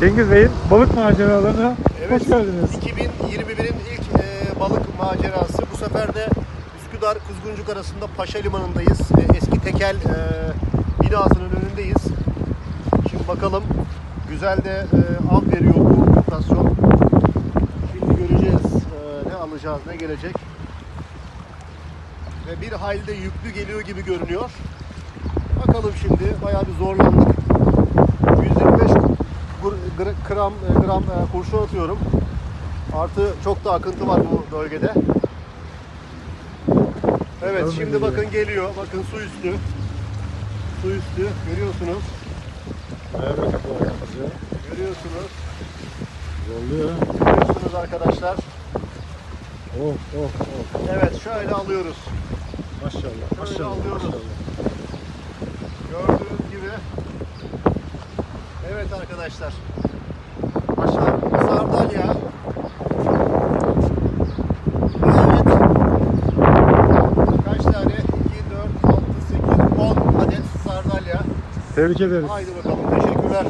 Cengiz Bey'in balık maceralarına Evet, hoş geldiniz. 2021'in ilk e, balık macerası. Bu sefer de Üsküdar Kuzguncuk arasında Paşa Limanı'ndayız. E, eski tekel e, binasının önündeyiz. Şimdi bakalım güzel de e, av veriyor bu lokasyon. Şimdi göreceğiz e, ne alacağız, ne gelecek. Ve bir halde yüklü geliyor gibi görünüyor. Bakalım şimdi bayağı bir zorlandık. Gram e, gram e, kurşun atıyorum. Artı çok da akıntı var bu bölgede. Evet şimdi bakın geliyor. Bakın su üstü. Su üstü görüyorsunuz. Evet, Görüyorsunuz. Zorluyor. Görüyorsunuz arkadaşlar. Of of of. Evet şöyle alıyoruz. Maşallah. Şöyle Maşallah. alıyoruz. maşallah. Gördüğünüz gibi. Evet arkadaşlar. Tebrik ederiz. Haydi bakalım. Teşekkürler.